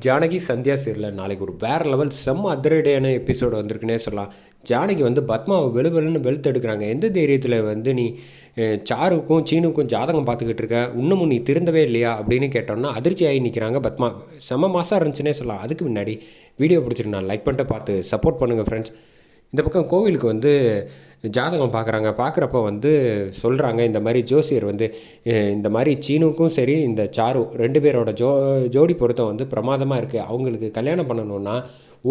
ஜானகி சந்தியா சீரில் நாளைக்கு ஒரு வேறு லெவல் செம்ம அதிரடியான எபிசோடு வந்திருக்குன்னே சொல்லலாம். ஜானகி வந்து பத்மாவை வெளுவெலுன்னு வெளுத்து எடுக்கிறாங்க. எந்த தைரியத்தில் வந்து நீ சாருக்கும் சீனுக்கும் ஜாதகம் பார்த்துக்கிட்டு இருக்க? இன்னமும் நீ திருந்தவே இல்லையா? அப்படின்னு கேட்டோம்னா அதிர்ச்சி ஆகி நிற்கிறாங்க பத்மா. செம்ம மாதம் இருந்துச்சுன்னே சொல்லலாம். அதுக்கு முன்னாடி வீடியோ பிடிச்சிருக்கு நான் லைக் பண்ணிட்டு பார்த்து சப்போர்ட் பண்ணுங்கள் ஃப்ரெண்ட்ஸ் இந்த பக்கம் கோவிலுக்கு வந்து ஜாதகம் பார்க்குறாங்க. பார்க்குறப்ப வந்து சொல்கிறாங்க இந்த மாதிரி ஜோசியர் வந்து இந்த மாதிரி சீனுக்கும் சரி இந்த சாரு ரெண்டு பேரோட ஜோ ஜோடி பொருத்தம் வந்து பிரமாதமாக இருக்குது அவங்களுக்கு கல்யாணம் பண்ணணுன்னா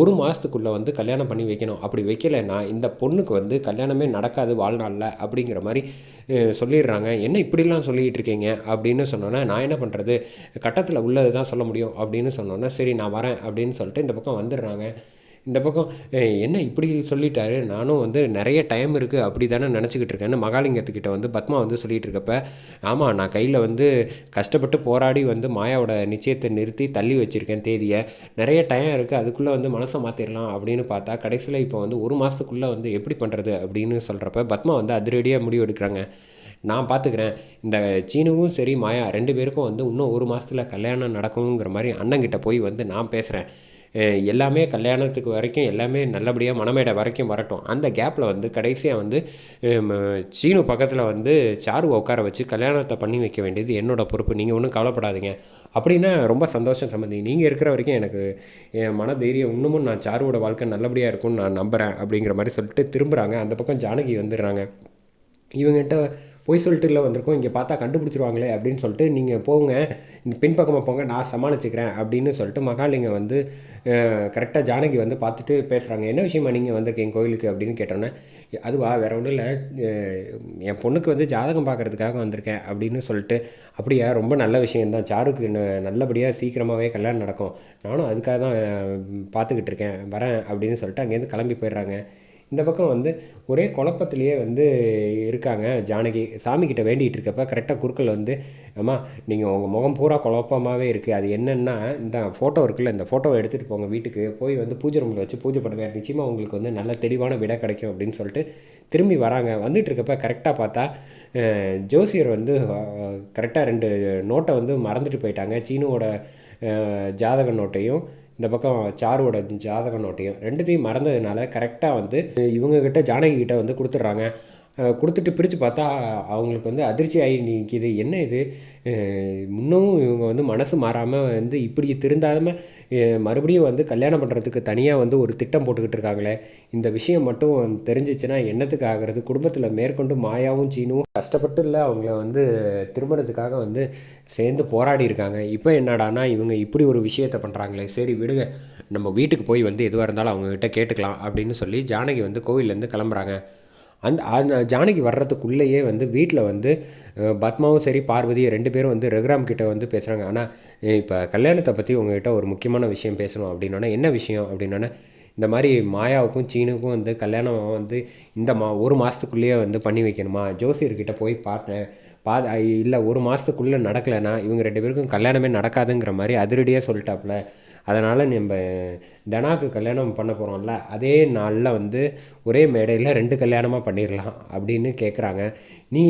ஒரு மாதத்துக்குள்ளே வந்து கல்யாணம் பண்ணி வைக்கணும். அப்படி வைக்கலைன்னா இந்த பொண்ணுக்கு வந்து கல்யாணமே நடக்காது வாழ்நாளில் அப்படிங்கிற மாதிரி சொல்லிடுறாங்க. என்ன இப்படிலாம் சொல்லிகிட்டு இருக்கீங்க? அப்படின்னு சொன்னோன்னே நான் என்ன பண்ணுறது கட்டத்தில் உள்ளது தான் சொல்ல முடியும். அப்படின்னு சொன்னோன்னே சரி நான் வரேன். அப்படின்னு சொல்லிட்டு இந்த பக்கம் வந்துடுறாங்க. இந்த பக்கம் என்ன இப்படி சொல்லிட்டாரு? நானும் வந்து நிறைய டைம் இருக்குது அப்படி தானே நினச்சிக்கிட்டு இருக்கேன்னு மகாலிங்கத்துக்கிட்ட வந்து பத்மா வந்து சொல்லிகிட்டு இருக்கப்ப ஆமாம் நான் கையில் வந்து கஷ்டப்பட்டு போராடி வந்து மாயாவோட நிச்சயத்தை நிறுத்தி தள்ளி வச்சுருக்கேன் தேதியை. நிறைய டைம் இருக்குது அதுக்குள்ளே வந்து மனசை மாற்றிடலாம் அப்படின்னு பார்த்தா கடைசியில் இப்போ வந்து ஒரு மாதத்துக்குள்ளே வந்து எப்படி பண்ணுறது அப்படின்னு சொல்கிறப்ப பத்மா வந்து அதிரடியாக முடிவு எடுக்கிறாங்க. நான் பார்த்துக்கிறேன் இந்த சீனுவும் சரி மாயா ரெண்டு பேருக்கும் வந்து இன்னும் ஒரு மாதத்தில் கல்யாணம் நடக்குங்கிற மாதிரி அண்ணங்கிட்ட போய் வந்து நான் பேசுகிறேன் எல்லாமே கல்யாணத்துக்கு வரைக்கும் எல்லாமே நல்லபடியாக மணமேடை வரைக்கும் வரட்டும். அந்த கேப்பில் வந்து கடைசியாக வந்து சீனு பக்கத்தில் வந்து சாருவை உட்கார வச்சு கல்யாணத்தை பண்ணி வைக்க வேண்டியது என்னோட பொறுப்பு. நீங்கள் ஒன்றும் கவலைப்படாதீங்க. அப்படின்னா ரொம்ப சந்தோஷம் சம்மந்தி நீங்கள் இருக்கிற வரைக்கும் எனக்கு என் மன தைரியம் இன்னமும் நான் சாருவோட வாழ்க்கை நல்லபடியாக இருக்கும்னு நான் நம்புகிறேன் அப்படிங்கிற மாதிரி சொல்லிட்டு திரும்புகிறாங்க அந்த பக்கம் ஜானகி வந்துடுறாங்க. இவங்ககிட்ட பொய் சொல்லிட்டுல வந்திருக்கோம் இங்கே பார்த்தா கண்டுபிடிச்சிருவாங்களே அப்படின்னு சொல்லிட்டு நீங்கள் போங்க இந்த பின்பக்கமாக போங்க நான் சமாளிச்சுக்கிறேன் அப்படின்னு சொல்லிட்டு மகாலிங்கம் வந்து கரெக்டாக ஜானகி வந்து பார்த்துட்டு பேசுகிறாங்க என்ன விஷயமா நீங்கள் வந்திருக்கீங்க கோயிலுக்கு அப்படின்னு கேட்டோன்னே அதுவா வேற ஒன்றும் இல்லை என் பொண்ணுக்கு வந்து ஜாதகம் பார்க்குறதுக்காக வந்திருக்கேன் அப்படின்னு சொல்லிட்டு அப்படியா ரொம்ப நல்ல விஷயந்தான் சாருக்கு நல்லபடியாக சீக்கிரமாகவே கல்யாணம் நடக்கும். நானும் அதுக்காக தான் பார்த்துக்கிட்டு இருக்கேன் வரேன் அப்படின்னு சொல்லிட்டு அங்கேருந்து கிளம்பி போயிடுறாங்க. இந்த பக்கம் வந்து ஒரே குழப்பத்திலேயே வந்து இருக்காங்க ஜானகி. சாமிக்கிட்ட வேண்டிகிட்டு இருக்கப்ப கரெக்டாக குறுக்கல் வந்து அம்மா நீங்கள் உங்கள் முகம் பூரா குழப்பமாகவே இருக்குது அது என்னென்னா இந்த ஃபோட்டோ இருக்குல்ல இந்த ஃபோட்டோவை எடுத்துகிட்டு போங்க வீட்டுக்கு. போய் வந்து பூஜை ரூமில் வச்சு பூஜை பண்ணுங்க. நிச்சயமாக உங்களுக்கு வந்து நல்ல தெளிவான விடை கிடைக்கும் அப்படின்னு சொல்லிட்டு திரும்பி வராங்க. வந்துட்டு இருக்கப்ப கரெக்டாக பார்த்தா ஜோசியர் வந்து கரெக்டாக ரெண்டு நோட்டை வந்து மறந்துட்டு போயிட்டாங்க. சீனுவோட ஜாதக நோட்டையும் இந்த பக்கம் சாருவோட ஜாதக நோட்டையும் ரெண்டுத்தையும் மறந்ததுனால கரெக்டாக வந்து இவங்கக்கிட்ட ஜானகி கிட்ட வந்து கொடுத்துட்றாங்க. கொடுத்துட்டு பிரித்து பார்த்தா அவங்களுக்கு வந்து அதிர்ச்சி ஆகி நிற்கிது என்ன இது? அஹ் இன்னமும் இவங்க வந்து மனசு மாறாமல் வந்து இப்படி திருந்தாமல் மறுபடியும் வந்து கல்யாணம் பண்ணுறதுக்கு தனியாக வந்து ஒரு திட்டம் போட்டுக்கிட்டு இருக்காங்களே. இந்த விஷயம் மட்டும் தெரிஞ்சிச்சுன்னா என்னத்துக்கு ஆகிறது? குடும்பத்தில் மேற்கொண்டு மாயாவும் சீனும் கஷ்டப்பட்டு இல்லை அவங்கள வந்து திருமணத்துக்காக வந்து சேர்ந்து போராடி இருக்காங்க. இப்போ என்னடானா இவங்க இப்படி ஒரு விஷயத்தை பண்ணுறாங்களே சரி விடுங்க. நம்ம வீட்டுக்கு போய் வந்து எதுவாக இருந்தாலும் அவங்கக்கிட்ட கேட்டுக்கலாம் அப்படின்னு சொல்லி ஜானகி வந்து கோவிலேருந்து கிளம்புறாங்க. அந்த அந்த ஜானகி வர்றதுக்குள்ளேயே வந்து வீட்டில் வந்து பத்மாவும் சரி பார்வதியும் ரெண்டு பேரும் வந்து ரகுராம் கிட்ட வந்து பேசுகிறாங்க ஆனால் இப்போ கல்யாணத்தை பற்றி உங்ககிட்ட ஒரு முக்கியமான விஷயம் பேசணும் அப்படின்னோடனே என்ன விஷயம் அப்படின்னோடனே இந்த மாதிரி மாயாவுக்கும் சீனுக்கும் வந்து கல்யாணம் வந்து இந்த மா ஒரு மாதத்துக்குள்ளேயே வந்து பண்ணி வைக்கணுமா? ஜோசியர்கிட்ட போய் பார்த்தேன். பா இல்லை ஒரு மாதத்துக்குள்ளே நடக்கலைன்னா இவங்க ரெண்டு பேருக்கும் கல்யாணமே நடக்காதுங்கிற மாதிரி அதிரடியாக சொல்லிட்டாப்புல. அதனால் நம்ம தனாக்கு கல்யாணம் பண்ண போகிறோம்ல அதே நாளில் வந்து ஒரே மேடையில் ரெண்டு கல்யாணமாக பண்ணிடலாம் அப்படின்னு கேட்குறாங்க நீ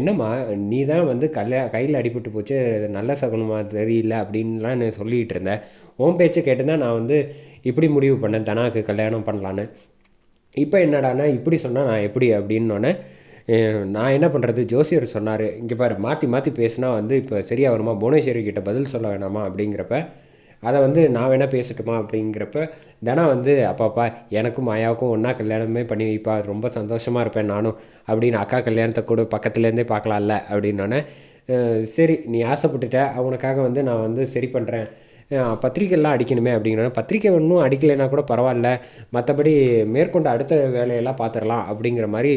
என்னம்மா நீ தான் வந்து கல்யா கையில் அடிபட்டு போச்சு நல்ல சகுனமாக தெரியல அப்படின்லாம் நான் சொல்லிகிட்டு இருந்தேன் உன் பேச்சை கேட்டு தான் நான் வந்து இப்படி முடிவு பண்ணேன் தனாக்கு கல்யாணம் பண்ணலான்னு. இப்போ என்னடானா இப்படி சொன்னால் நான் எப்படி அப்படின்னோடனே நான் என்ன பண்ணுறது ஜோசியர் சொன்னார் இங்கே பாரு மாற்றி மாற்றி பேசினா வந்து இப்போ சரியாக வருமா? புவனேஸ்வரி கிட்ட பதில் சொல்ல வேணாமா? அப்படிங்கிறப்ப அதை வந்து நான் வேணால் பேசட்டுமா அப்படிங்கிறப்ப தினம் வந்து அப்பாப்பா எனக்கும் மாயாவுக்கும் ஒன்றா கல்யாணமே பண்ணி வைப்பா ரொம்ப சந்தோஷமாக இருப்பேன் நானும் அப்படின்னு அக்கா கல்யாணத்தை கூட பக்கத்துலேருந்தே பார்க்கலாம்ல அப்படின்னோடனே சரி நீ ஆசைப்பட்டுட்ட அவனுக்காக வந்து நான் வந்து சரி பண்ணுறேன் பத்திரிக்கைலாம் அடிக்கணுமே அப்படிங்கிற பத்திரிக்கை ஒன்றும் அடிக்கலைன்னா கூட பரவாயில்ல மற்றபடி மேற்கொண்டு அடுத்த வேலையெல்லாம் பார்த்துடலாம் அப்படிங்கிற மாதிரி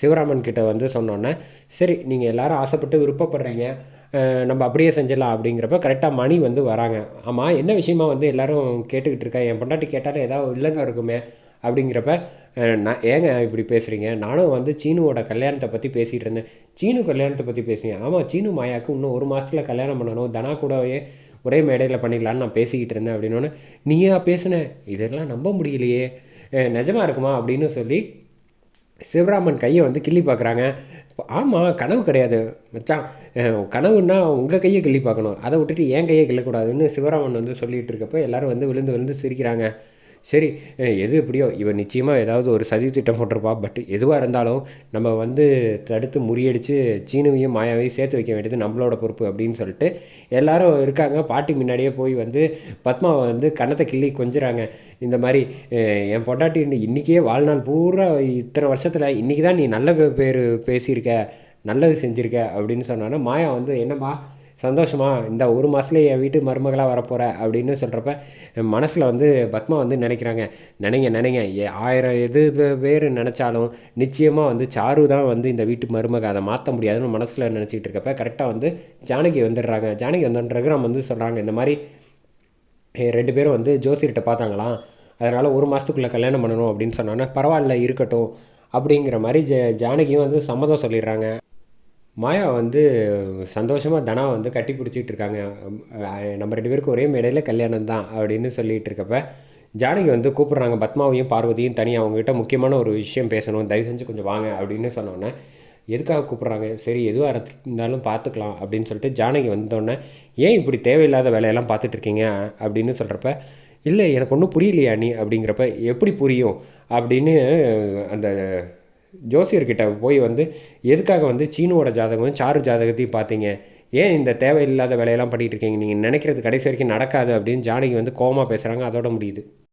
சிவராமன் கிட்ட வந்து சொன்னோன்னே சரி நீங்கள் எல்லோரும் ஆசைப்பட்டு விருப்பப்படுறீங்க நம்ம அப்படியே செஞ்சிடலாம் அப்படிங்கிறப்ப கரெக்டாக மணி வந்து வராங்க. ஆமாம் என்ன விஷயமா வந்து எல்லாரும் கேட்டுக்கிட்டு இருக்கா? என் பொண்டாட்டி கேட்டாலும் ஏதாவது இல்லைங்க இருக்குமே அப்படிங்கிறப்ப நான் ஏங்க இப்படி பேசுகிறீங்க நானும் வந்து சீனுவோட கல்யாணத்தை பற்றி பேசிகிட்டு இருந்தேன். சீனு கல்யாணத்தை பற்றி பேசுகிறேன் ஆமாம் சீனு மாயாவுக்கு இன்னும் ஒரு மாதத்தில் கல்யாணம் பண்ணணும். தனா கூடவே ஒரே மேடையில் பண்ணிக்கலான்னு நான் பேசிக்கிட்டு இருந்தேன் அப்படின்னோடனே நீயா பேசுன? இதெல்லாம் நம்ப முடியலையே. அஹ், நிஜமா இருக்குமா அப்படின்னு சொல்லி சிவராமன் கையை வந்து கிள்ளி பார்க்குறாங்க. ஆமாம் கனவு கிடையாது மச்சான். கனவுன்னா உங்கள் கையை கிள்ளி பார்க்கணும். அதை விட்டுட்டு என் கையை கிள்ளக்கூடாதுன்னு சிவராமன் வந்து சொல்லிகிட்டு இருக்கப்போ எல்லாரும் வந்து விழுந்து விழுந்து சிரிக்கிறாங்க. சரி எது எப்படியோ இவன் நிச்சயமாக ஏதாவது ஒரு சதி திட்டம் போட்டிருப்பா. பட் எதுவாக இருந்தாலும் நம்ம வந்து தடுத்து முறியடித்து சீனுவையும் மாயாவையும் சேர்த்து வைக்க வேண்டியது நம்மளோட பொறுப்பு அப்படின்னு சொல்லிட்டு எல்லாரும் இருக்காங்க. பாட்டி முன்னாடியே போய் வந்து பத்மாவை வந்து கன்னத்தை கிள்ளி கொஞ்சுறாங்க. இந்த மாதிரி என் பொண்டாட்டி இன்றைக்கே வாழ்நாள் பூரா இத்தனை வருஷத்தில் இன்றைக்கி தான் நீ நல்ல பேர் பேசியிருக்க நல்லது செஞ்சுருக்க அப்படின்னு சொன்னோன்னா மாயா வந்து என்னம்மா சந்தோஷமா இந்த ஒரு மாதத்துல என் வீட்டு மருமகளாக வரப்போகிற அப்படின்னு சொல்கிறப்ப மனசில் வந்து பத்மா வந்து நினைக்கிறாங்க. நினைங்க நினைங்க. ஏ- ஆயிரம் எது பேர் நினச்சாலும் நிச்சயமாக வந்து சாரு தான் வந்து இந்த வீட்டு மருமக. அதை மாற்ற முடியாதுன்னு மனசில் நினச்சிக்கிட்டு இருக்கப்ப கரெக்டாக வந்து ஜானகி வந்துடுறாங்க. ஜானகி வந்துன்றக்கு நம்ம வந்து சொல்கிறாங்க இந்த மாதிரி ரெண்டு பேரும் வந்து ஜோசியர்கிட்ட பார்த்தாங்களாம். அதனால் ஒரு மாதத்துக்குள்ளே கல்யாணம் பண்ணணும் அப்படின்னு சொன்னோன்னே பரவாயில்ல இருக்கட்டும் அப்படிங்கிற மாதிரி ஜ ஜானகியும் வந்து சம்மதம் சொல்லிடுறாங்க. மாயா வந்து சந்தோஷமாக தனா வந்து கட்டி பிடிச்சிட்டு இருக்காங்க நம்ம ரெண்டு பேருக்கும் ஒரே மேடையில் கல்யாணம் தான் அப்படின்னு சொல்லிகிட்டு இருக்கப்ப ஜானகி வந்து கூப்பிட்றாங்க. பத்மாவையும் பார்வதியும் தனியாக அவங்ககிட்ட முக்கியமான ஒரு விஷயம் பேசணும். தயவு செஞ்சு கொஞ்சம் வாங்க அப்படின்னு சொன்னோன்னே எதுக்காக கூப்பிட்றாங்க? சரி எதுவாக இருந்தாலும் பார்த்துக்கலாம் அப்படின்னு சொல்லிட்டு ஜானகி வந்தோடனே ஏன் இப்படி தேவையில்லாத வேலையெல்லாம் பார்த்துட்ருக்கீங்க அப்படின்னு சொல்கிறப்ப இல்லை எனக்கு ஒன்றும் புரியலையா நீ? அப்படிங்கிறப்ப எப்படி புரியும்? அப்படின்னு அந்த ஜோசியர்கிட்ட போய் வந்து எதுக்காக வந்து சீனுவோட ஜாதகமும் சாரு ஜாதகத்தையும் பார்த்தீங்க? ஏன் இந்த தேவையில்லாத வேலையெல்லாம் பண்ணிகிட்டு இருக்கீங்க? நீங்கள் நினைக்கிறது கடைசி வரைக்கும் நடக்காது அப்படின்னு ஜானகி வந்து கோமா பேசுகிறாங்க அதோட முடியுது.